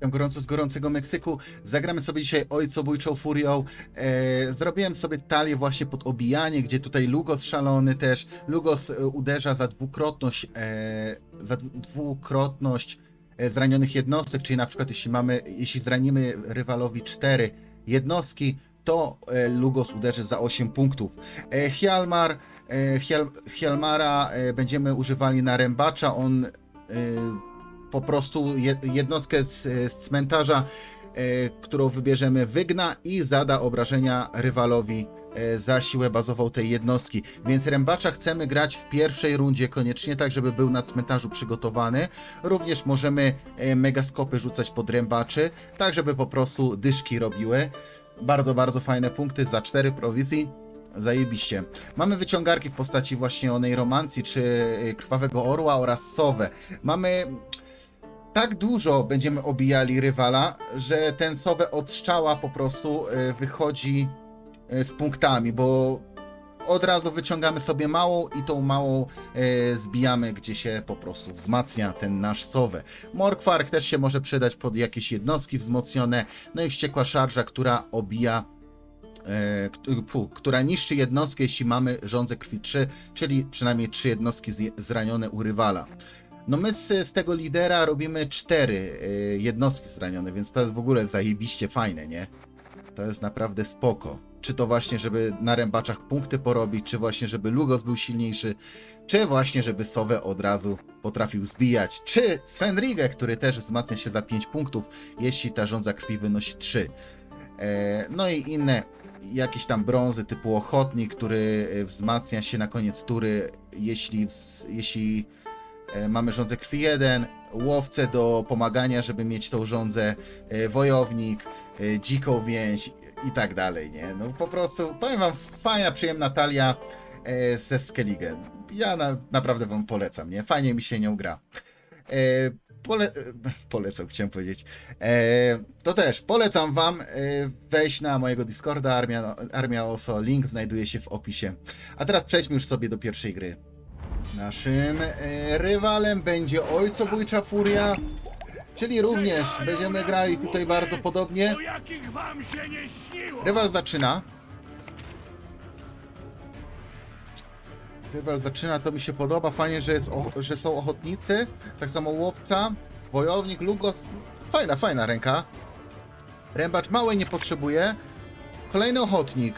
Witam gorąco z gorącego Meksyku. Zagramy sobie dzisiaj ojcobójczą furią. E, zrobiłem sobie talię właśnie pod obijanie, gdzie tutaj Lugos szalony też. Lugos e, uderza za dwukrotność, e, za dwu- dwukrotność e, zranionych jednostek, czyli na przykład jeśli mamy, jeśli zranimy rywalowi cztery jednostki, to e, Lugos uderzy za 8 punktów. E, Hjalmar, e, Hjal, Hjalmara e, będziemy używali na rębacza. On e, po prostu je- jednostkę z, z cmentarza, e, którą wybierzemy, wygna i zada obrażenia rywalowi e, za siłę bazową tej jednostki. Więc rębacza chcemy grać w pierwszej rundzie koniecznie, tak żeby był na cmentarzu przygotowany. Również możemy e, megaskopy rzucać pod rębaczy, tak żeby po prostu dyszki robiły. Bardzo, bardzo fajne punkty za 4 prowizji. Zajebiście. Mamy wyciągarki w postaci właśnie onej romancji, czy krwawego orła oraz sowę. Mamy tak dużo będziemy obijali rywala, że ten sowę od strzała po prostu e, wychodzi e, z punktami, bo od razu wyciągamy sobie małą i tą małą e, zbijamy, gdzie się po prostu wzmacnia ten nasz sowę. Morkwark też się może przydać pod jakieś jednostki wzmocnione, no i wściekła szarża, która obija która niszczy jednostkę, jeśli mamy rządze krwi 3, czyli przynajmniej 3 jednostki zranione u rywala. No my z, z tego lidera robimy cztery y, jednostki zranione, więc to jest w ogóle zajebiście fajne, nie? To jest naprawdę spoko. Czy to właśnie, żeby na rębaczach punkty porobić, czy właśnie, żeby Lugos był silniejszy, czy właśnie, żeby Sowę od razu potrafił zbijać, czy Svenrigę, który też wzmacnia się za 5 punktów, jeśli ta rządza krwi wynosi 3. E, no i inne jakieś tam brązy typu ochotnik, który e, wzmacnia się na koniec tury, jeśli, jeśli Mamy rządzę krwi 1, łowcę do pomagania, żeby mieć tą rządzę, e, wojownik, e, dziką więź i tak dalej, nie? No po prostu, powiem wam, fajna, przyjemna talia e, ze Skellige. Ja na, naprawdę wam polecam, nie? Fajnie mi się nią gra. E, Pole, e, polecam, chciałem powiedzieć. E, to też polecam wam e, wejść na mojego Discorda Armia, Armia Oso. Link znajduje się w opisie. A teraz przejdźmy już sobie do pierwszej gry. Naszym e, rywalem będzie Ojcobójcza Furia, czyli również będziemy grali tutaj bardzo podobnie. Rywal zaczyna. Rywal zaczyna, to mi się podoba. Fajnie, że, jest, że są ochotnicy. Tak samo łowca, wojownik, lugos. Fajna, fajna ręka. Rębacz małej nie potrzebuje. Kolejny ochotnik.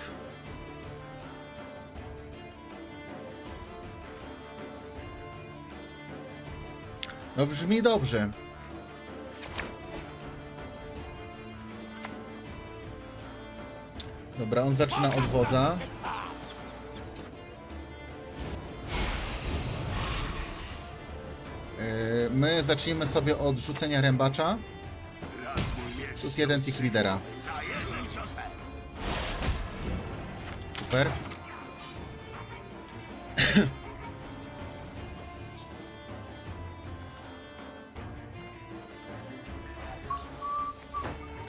No brzmi dobrze. Dobra, on zaczyna od wodza. Yy, My zacznijmy sobie od rzucenia rębacza. Plus jeden tych lidera. Super.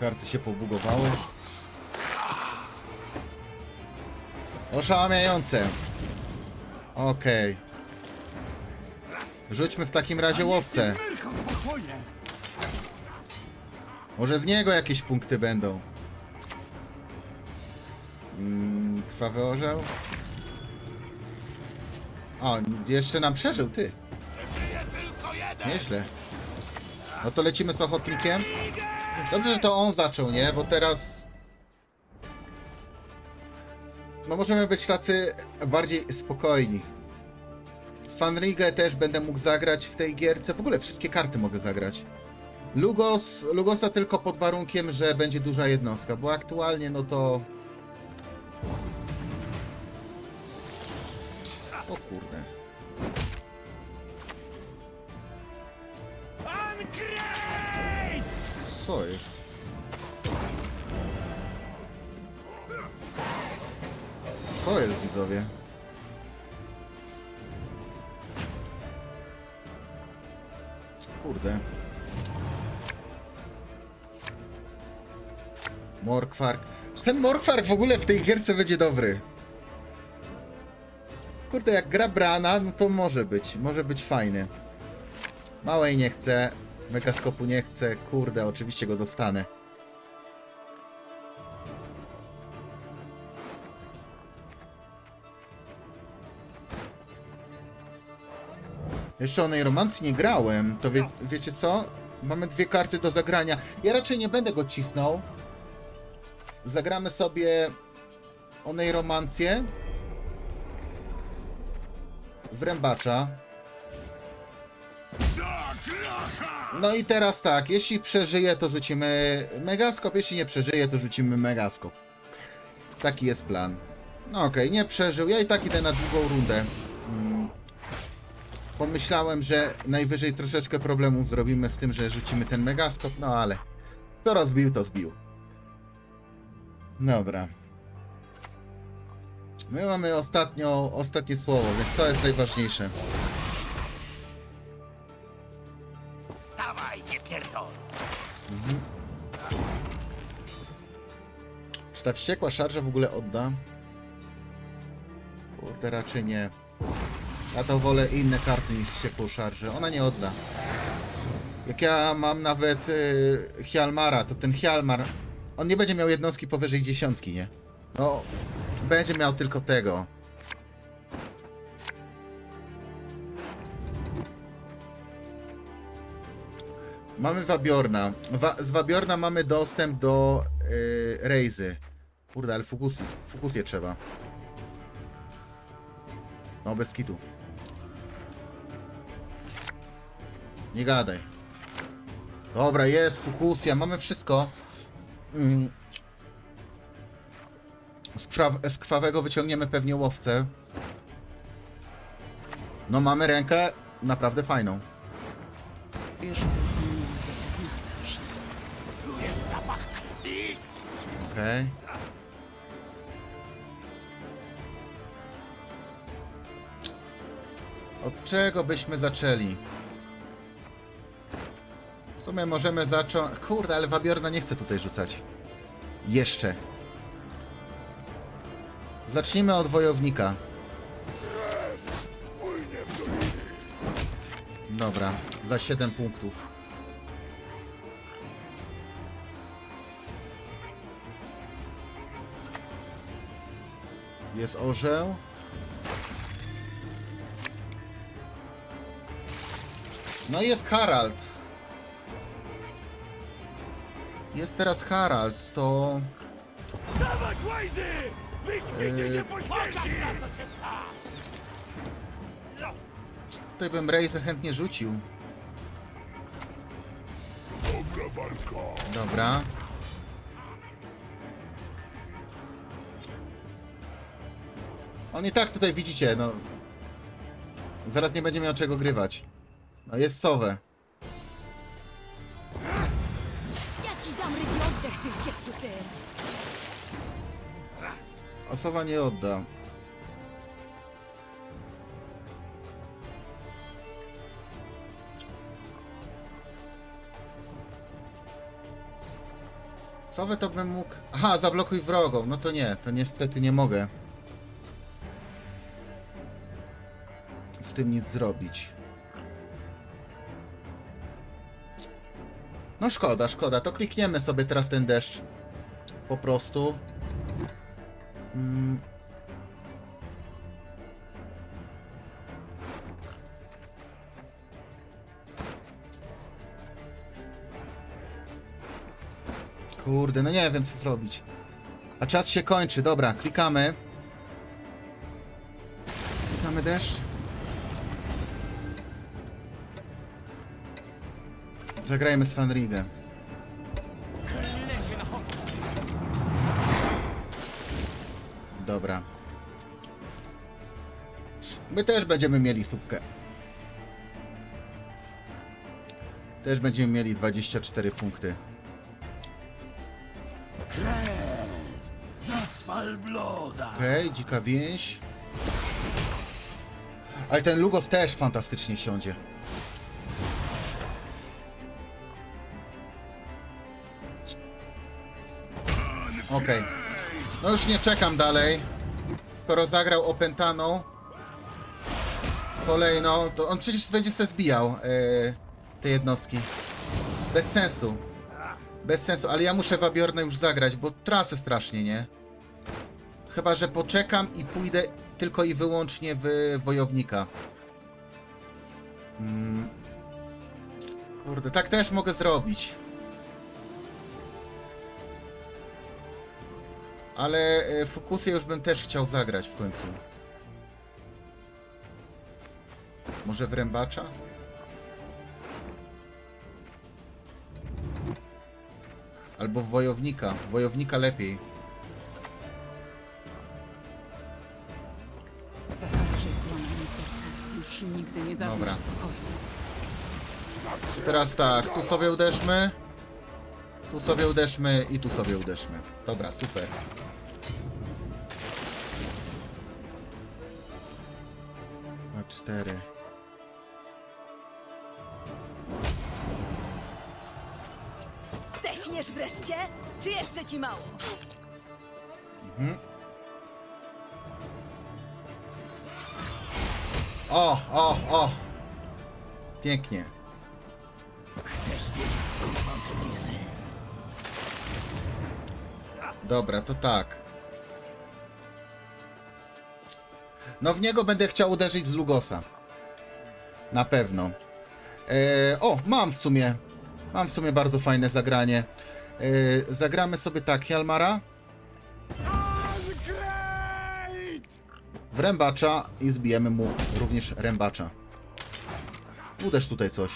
Karty się pobugowały. Oszałamiające. Okej. Rzućmy w takim razie łowcę. Może z niego jakieś punkty będą. Mm, krwawy orzeł. O, jeszcze nam przeżył, ty. Nieźle. No to lecimy z ochotnikiem. Dobrze, że to on zaczął, nie? Bo teraz... No możemy być tacy bardziej spokojni. Svanrigę też będę mógł zagrać w tej gierce. W ogóle wszystkie karty mogę zagrać. Lugos, Lugosa tylko pod warunkiem, że będzie duża jednostka, bo aktualnie no to... O kurde. Co jest? Co jest widzowie? Kurde. Morkwark. Czy Ten Morkwark w ogóle w tej gierce będzie dobry. Kurde, jak gra Brana, no to może być. Może być fajny. Małej nie chcę. Megaskopu nie chcę. Kurde, oczywiście go dostanę. Jeszcze o Nejromancji nie grałem, to wie, wiecie co? Mamy dwie karty do zagrania. Ja raczej nie będę go cisnął. Zagramy sobie o Nejromancję. W rębacza. No i teraz tak, jeśli przeżyje, to rzucimy megaskop, jeśli nie przeżyje, to rzucimy megaskop. Taki jest plan. No okej, nie przeżył, ja i tak idę na długą rundę. Mm. Pomyślałem, że najwyżej troszeczkę problemów zrobimy z tym, że rzucimy ten megaskop, no ale to rozbił, to zbił. Dobra. My mamy ostatnio, ostatnie słowo, więc to jest najważniejsze. Czy ta wściekła szarża w ogóle odda? Kurde, raczej nie. Ja to wolę inne karty niż wściekłą szarżę. Ona nie odda. Jak ja mam nawet y, Hjalmara, to ten Hjalmar, on nie będzie miał jednostki powyżej dziesiątki, nie? No, będzie miał tylko tego. Mamy Wabiorna. Wa z Wabiorna mamy dostęp do yy, Rejzy. Kurde, ale Fukusi. Fukusję trzeba. No, bez kitu. Nie gadaj. Dobra, jest Fukusja, mamy wszystko. Mm. Z, krwaw z krwawego wyciągniemy pewnie łowcę. No, mamy rękę naprawdę fajną. Już Okej. Od czego byśmy zaczęli? W sumie możemy zacząć... Kurde, ale Wabiorna nie chce tutaj rzucać. Jeszcze. Zacznijmy od wojownika. Dobra, za 7 punktów. Jest orzeł. No i jest Harald. Jest teraz Harald, to... Dawać łajzy! Wyśmiecie się po śmierci! Tutaj bym Rejzę chętnie rzucił. Dobra. On i tak tutaj widzicie, no. Zaraz nie będzie miał czego grywać. No jest Sowę. Ja ci dam rybi oddech, ty ty! Osowa nie odda. Sowę to bym mógł... Aha, zablokuj wrogą. No to nie, to niestety nie mogę. Z tym nic zrobić. No szkoda, szkoda. To klikniemy sobie teraz ten deszcz. Po prostu. Mm. Kurde, no nie wiem co zrobić. A czas się kończy, dobra, klikamy. Klikamy deszcz. Zagrajmy z Fanrigę. Dobra. My też będziemy mieli sówkę. Też będziemy mieli 24 punkty. Okej, dzika więź. Ale ten Lugos też fantastycznie siądzie. Okej. No już nie czekam dalej. Skoro zagrał opętaną kolejną, to on przecież będzie se zbijał e, te jednostki. Bez sensu. Bez sensu, ale ja muszę Wabiornę już zagrać, bo tracę strasznie, nie? Chyba, że poczekam i pójdę tylko i wyłącznie w Wojownika. Mm. Kurde, tak też mogę zrobić. Ale e, Fukusję już bym też chciał zagrać w końcu. Może w Rębacza? Albo w Wojownika. Wojownika lepiej. Już nigdy nie Dobra. spokoju. Teraz tak, tu sobie uderzmy. Tu sobie uderzmy i tu sobie uderzmy. Dobra, super. Na cztery. Zdechniesz wreszcie? Czy jeszcze ci mało? O, o, o! Pięknie. Dobra, to tak. No w niego będę chciał uderzyć z Lugosa. Na pewno. E, o, mam w sumie. Mam w sumie bardzo fajne zagranie. E, zagramy sobie tak, Hjalmara w rębacza i zbijemy mu również rębacza. Uderz tutaj coś.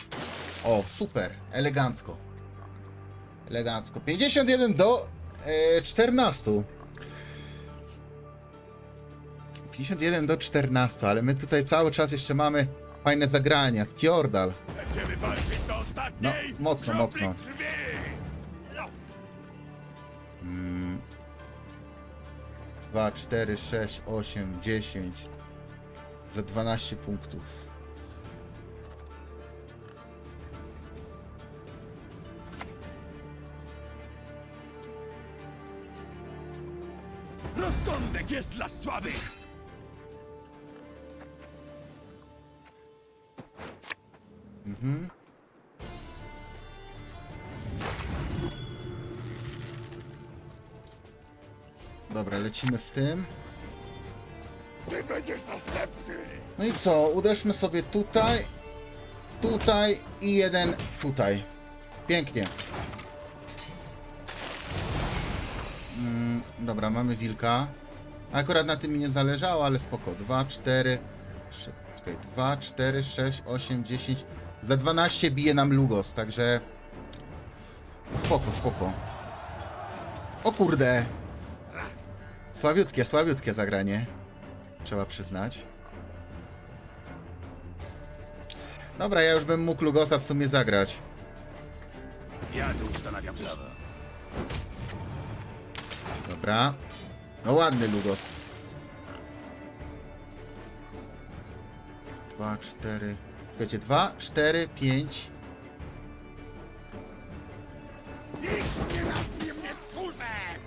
O, super, elegancko. Elegancko. 51 do 14. 51 do 14, ale my tutaj cały czas jeszcze mamy fajne zagrania. Do No, mocno, mocno. No, Mm. 2, 4, 6, 8, 10. Za 12 punktów. Rozsądek jest dla słabych! Mhm. Dobra, lecimy z tym. Ty będziesz następny! No i co? Uderzmy sobie tutaj, tutaj i jeden tutaj. Pięknie. Dobra, mamy wilka. Akurat na tym mi nie zależało, ale spoko. 2, 4, 6, czekaj, 2, 4, 6, 8, 10. Za 12 bije nam Lugos, także... Spoko, spoko. O kurde! Słabiutkie, słabiutkie zagranie. Trzeba przyznać. Dobra, ja już bym mógł Lugosa w sumie zagrać. Ja tu ustanawiam prawa. Dobra. No ładny Lugos. Dwa, cztery. Słuchajcie, dwa, cztery, pięć. Nikt nie nazwie mnie tchórzem!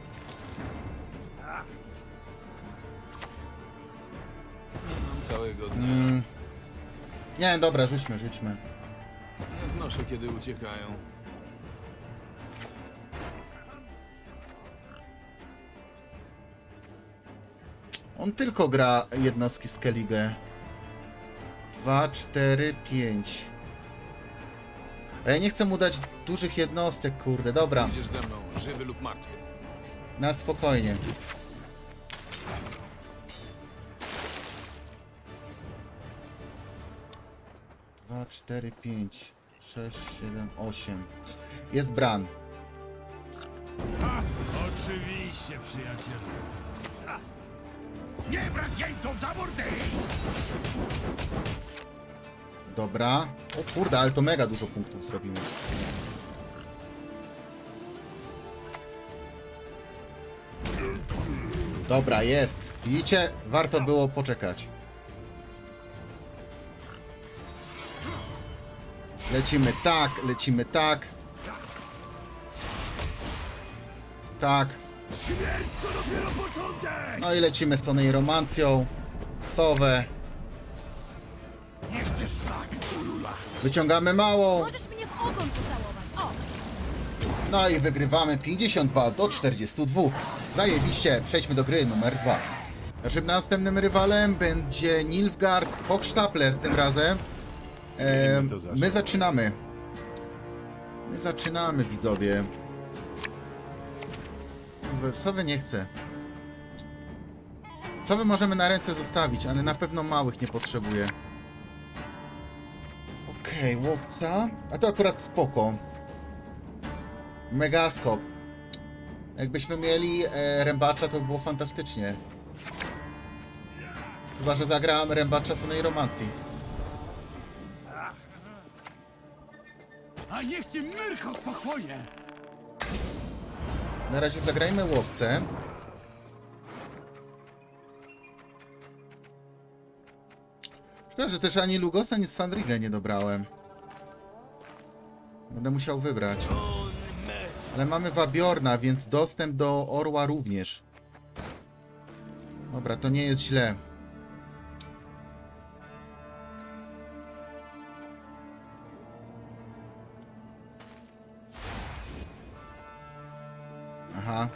Nie mam całego dnia. Mm. Nie, dobra, rzućmy, rzućmy. Nie znoszę, kiedy uciekają. On tylko gra jednostki z Keligę. Dwa, cztery, pięć. A ja nie chcę mu dać dużych jednostek, kurde. Dobra, Idziesz ze mną, żywy lub martwy. na spokojnie. Dwa, cztery, pięć, sześć, siedem, osiem. Jest Bran. Ha, oczywiście, przyjacielu. Nie brać jeńców za! Dobra. O kurde, ale to mega dużo punktów zrobimy. Dobra, jest. Widzicie? Warto było poczekać. Lecimy tak, lecimy tak. Tak. Śmierć to dopiero początek! No i lecimy z Tonej Romancją. Sowę. Nie chcesz szlak, ulula! Wyciągamy małą. Możesz mnie w ogon pocałować. O, No i wygrywamy 52 do 42. Zajebiście, przejdźmy do gry numer 2. Naszym następnym rywalem będzie Nilfgaard Hochstapler tym razem. E, my zaczynamy. My zaczynamy, widzowie. Sowy nie chcę. Sowy możemy na ręce zostawić, ale na pewno małych nie potrzebuję. Okej, łowca. A to akurat spoko. Megaskop. Jakbyśmy mieli e, rębacza, to by było fantastycznie. Chyba, że zagrałem rębacza Sonej Romancji. A niech cię myrchot pochłonie! Na razie zagrajmy łowcę. Szkoda, że też ani Lugosa, ani Svanrigę nie dobrałem. Będę musiał wybrać. Ale mamy Wabiorna, więc dostęp do Orła również. Dobra, to nie jest źle. Aha.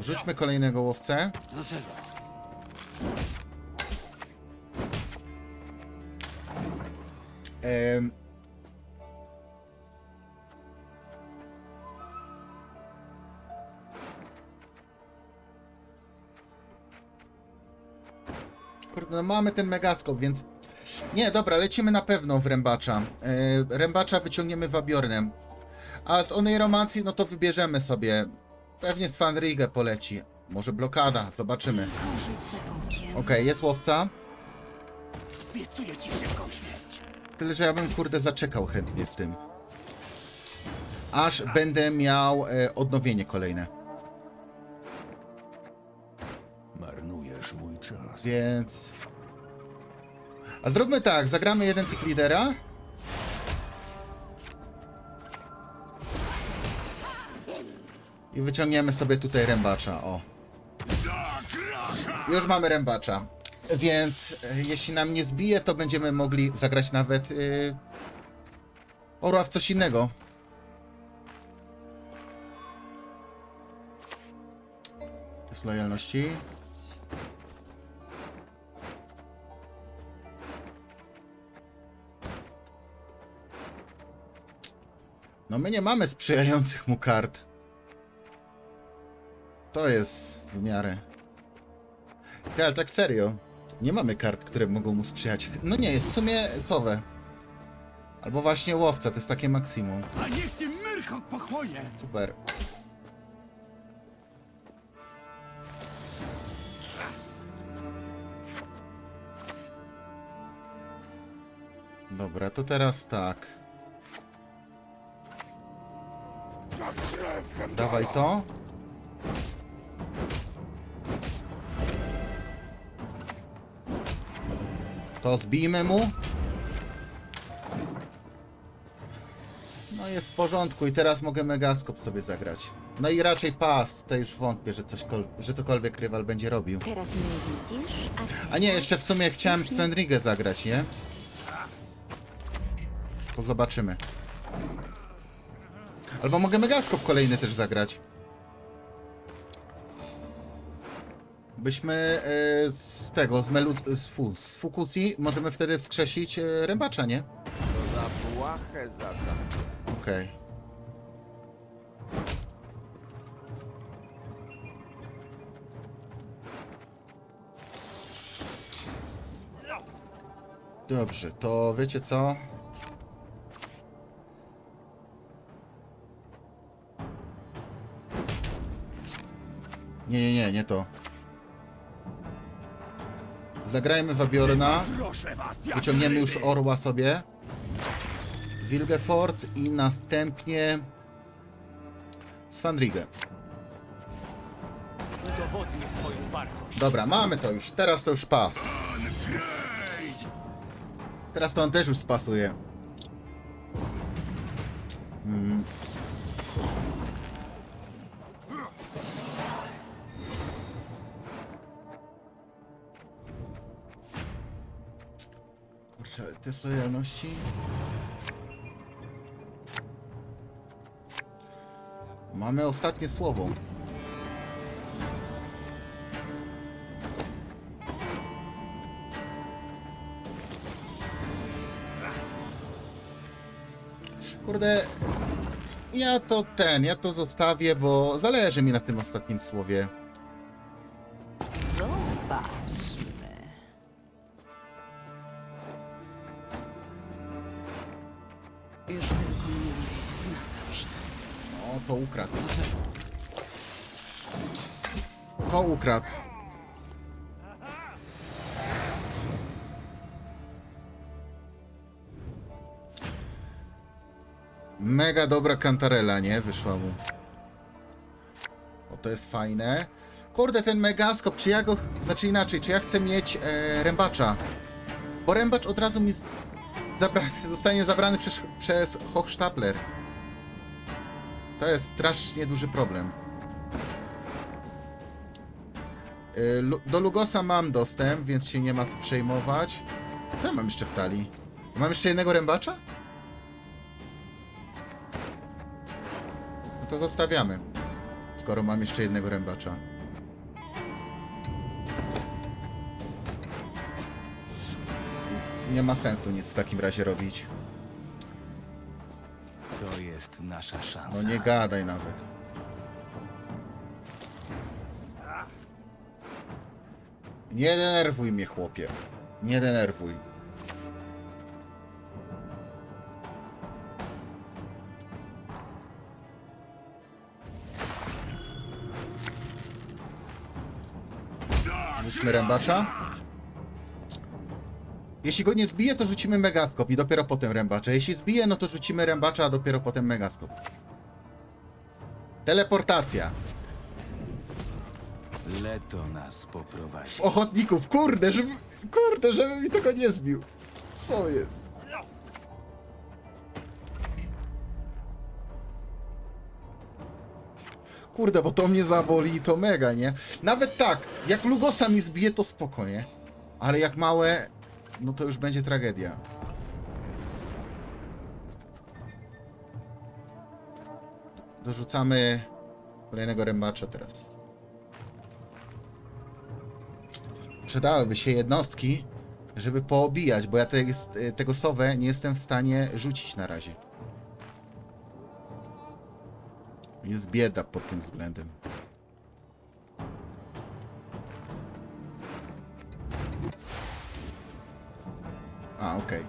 Rzućmy kolejnego łowcę. Dlaczego? Em, Kurde, no mamy ten megaskop, więc... Nie, dobra, lecimy na pewno w Rębacza. E, Rębacza wyciągniemy wabiornem. A z onej romancji, no to wybierzemy sobie. Pewnie z Fanrigę poleci. Może blokada, zobaczymy. Okej, jest łowca. Obiecuję ci szybką śmierć. Tyle, że ja bym kurde zaczekał chętnie z tym. Aż będę miał e, odnowienie kolejne. Marnujesz mój czas. Więc. A zróbmy tak, zagramy jeden cykl lidera. I wyciągniemy sobie tutaj rębacza, o. Już mamy rębacza. Więc e, jeśli nam nie zbije, to będziemy mogli zagrać nawet yy, orła w coś innego. Test lojalności. No my nie mamy sprzyjających mu kart. To jest w miarę. Ty, ale tak serio. Nie mamy kart, które mogą mu sprzyjać. No nie, jest w sumie sowe. Albo właśnie łowca, to jest takie maksimum. A niech cię myrchot pochłonie! Super. Dobra, to teraz tak. Dawaj to. To zbijmy mu. No jest w porządku i teraz mogę megaskop sobie zagrać. No i raczej pas, to już wątpię, że, coś że cokolwiek rywal będzie robił. Teraz mnie widzisz, a nie, jeszcze w sumie chciałem z Fenrigę zagrać, nie? To zobaczymy. Albo mogę megaskop kolejny też zagrać. Byśmy e, z tego, z, melu, z, fu, z Fukusi, możemy wtedy wskrzesić e, rębacza, nie? To za błahę zadanie. Okej. Dobrze, to wiecie co? Nie, nie, nie, nie to. Zagrajmy Wabiorna. Wyciągniemy już orła sobie. Wilgefortz i następnie Svanrigę. Dobra, mamy to już. Teraz to już pas. Teraz to on też już spasuje. Test lojalności. Mamy ostatnie słowo. Kurde, ja to ten, ja to zostawię, bo zależy mi na tym ostatnim słowie. Mega dobra kantarela, nie? Wyszła mu. O, to jest fajne. Kurde, ten megaskop, czy ja go... Znaczy inaczej, czy ja chcę mieć e, rębacza? Bo rębacz od razu mi z... zabra... zostanie zabrany przez, przez Hochstapler. To jest strasznie duży problem. Do Lugosa mam dostęp, więc się nie ma co przejmować. Co ja mam jeszcze w talii? Mam jeszcze jednego rębacza? No to zostawiamy. Skoro mam jeszcze jednego rębacza. Nie ma sensu nic w takim razie robić. To jest nasza szansa. No nie gadaj nawet. Nie denerwuj mnie, chłopie. Nie denerwuj. Rzućmy rębacza. Jeśli go nie zbije, to rzucimy megaskop i dopiero potem rębacza. Jeśli zbije, no to rzucimy rębacza, a dopiero potem megaskop. Teleportacja. Leto nas poprowadzi. Ochotników, kurde, żeby, kurde, żeby mi tego nie zbił. Co jest? Kurde, bo to mnie zaboli i to mega, nie? Nawet tak, jak Lugosa mi zbije, to spoko, nie? Ale jak małe, no to już będzie tragedia. Dorzucamy kolejnego rębacza teraz. Przydałyby się jednostki, żeby poobijać, bo ja te, tego sowę nie jestem w stanie rzucić na razie. Jest bieda pod tym względem. A, okej.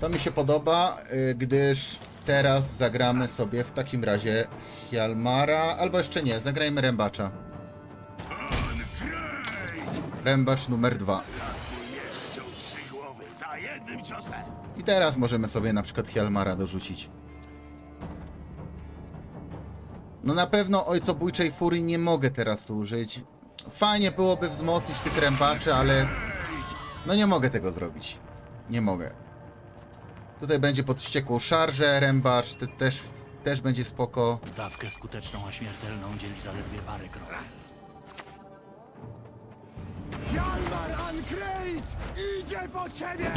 To mi się podoba, y, gdyż teraz zagramy sobie w takim razie Hjalmara, albo jeszcze nie, zagrajmy Rębacza. Rębacz numer dwa. I teraz możemy sobie na przykład Hjalmara dorzucić. No na pewno ojcobójczej furii nie mogę teraz użyć. Fajnie byłoby wzmocnić tych rębaczy, ale... No nie mogę tego zrobić. Nie mogę. Tutaj będzie pod wściekłą szarżę rębacz, te, też, też będzie spoko. Dawkę skuteczną, a śmiertelną dzieli zaledwie parę kropel. Jalmar Ancreit idzie po ciebie!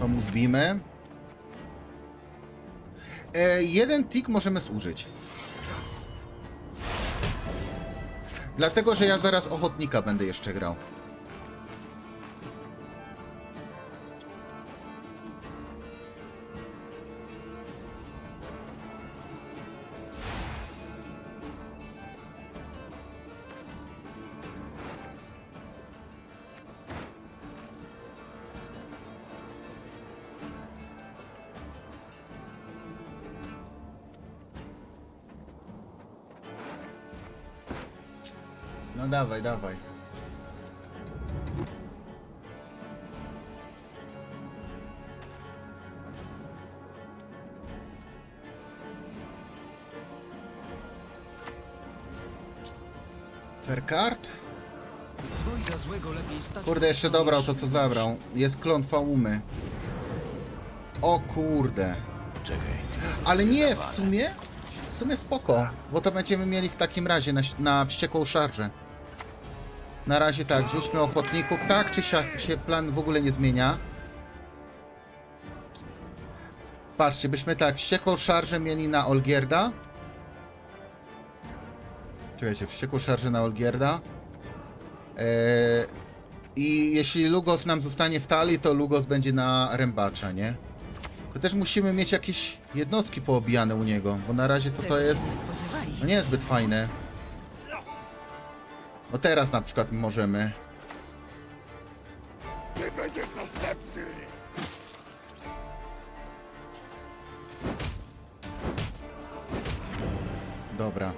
To mu zbijmy. E, jeden tik możemy zużyć. Dlatego, że ja zaraz ochotnika będę jeszcze grał. Dawaj, dawaj. Stać... Kurde, jeszcze dobrał to, co zabrał. Jest klątwa umy. O kurde. Ale nie, w sumie? W sumie spoko, bo to będziemy mieli w takim razie na, na wściekłą szarżę. Na razie tak, rzućmy ochotników. Tak czy siak się plan w ogóle nie zmienia. Patrzcie, byśmy tak wściekłą szarżę mieli na Olgierda. Czekajcie, wściekłą szarżę na Olgierda. Eee, I jeśli Lugos nam zostanie w talii, to Lugos będzie na Rębacza, nie? Tylko też musimy mieć jakieś jednostki poobijane u niego, bo na razie to to jest no nie jest zbyt fajne. No teraz na przykład możemy. Ty będziesz następny! Dobra.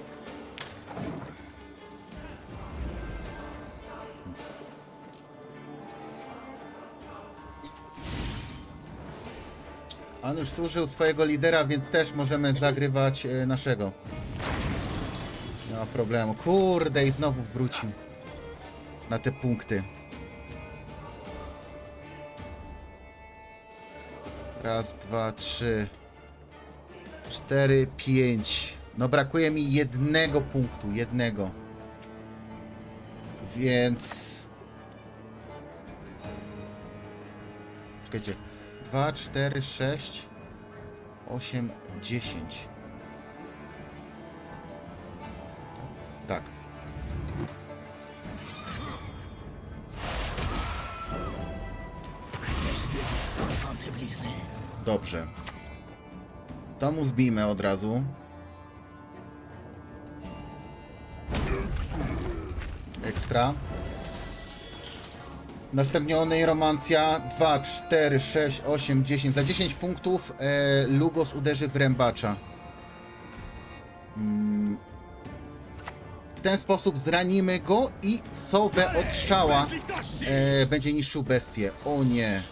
On już służył swojego lidera, więc też możemy zagrywać e, naszego. Ma problemu. Kurde, i znowu wrócił na te punkty. Raz, dwa, trzy, cztery, pięć. No brakuje mi jednego punktu, jednego. Więc... Czekajcie. 2, 4, 6, 8, 10. Tak. Skąd mam te blizny? Dobrze. To mu zbijmy od razu. Ekstra. Następnie Onej Romancja 2, 4, 6, 8, 10. Za 10 punktów e, Lugos uderzy w rębacza. Ten sposób zranimy go i sowę od strzała e, będzie niszczył bestię. O nie.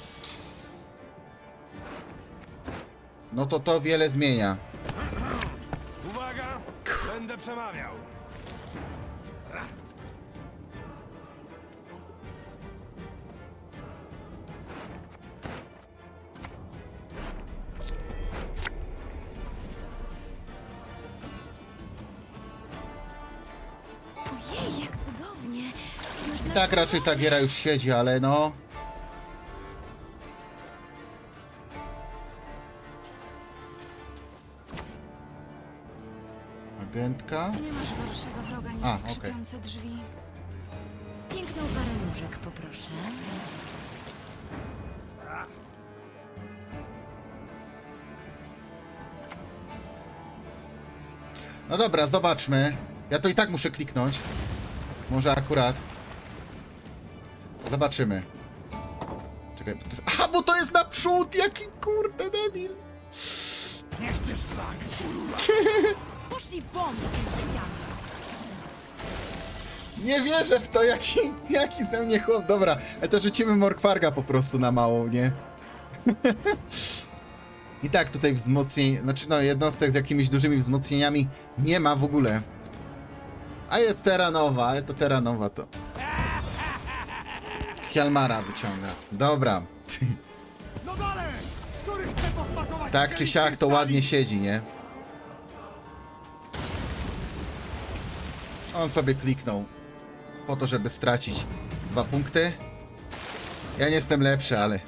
No to to wiele zmienia. Tak raczej ta giera już siedzi, ale no. Agentka. Nie masz gorszego wroga niż A, okej. skrzypiące drzwi. Piękną parę nóżek, poproszę. No dobra, zobaczmy. Ja to i tak muszę kliknąć. Może akurat. Zobaczymy. Czekaj. bo to- Aha, bo to jest naprzód! Jaki kurde debil! Poszli won z tym dzieciami. Nie wierzę w to, jaki, jaki ze mnie chłop. Dobra, ale to rzucimy Morkwarga po prostu na małą, nie? I tak tutaj wzmocnień, znaczy no jednostek z jakimiś dużymi wzmocnieniami nie ma w ogóle. A jest Teranowa, ale to Teranowa to... Hjalmara wyciąga. Dobra. No dalej! Który chce posmakować Tak czy siak to ładnie siedzi, nie? On sobie kliknął po to, żeby stracić dwa punkty. Ja nie jestem lepszy, ale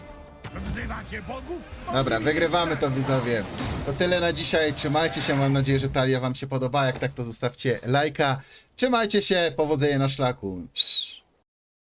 Wzywacie bogów? dobra, wygrywamy to widzowie. To tyle na dzisiaj. Trzymajcie się, mam nadzieję, że talia wam się podoba. Jak tak, to zostawcie lajka. Trzymajcie się, powodzenia na szlaku.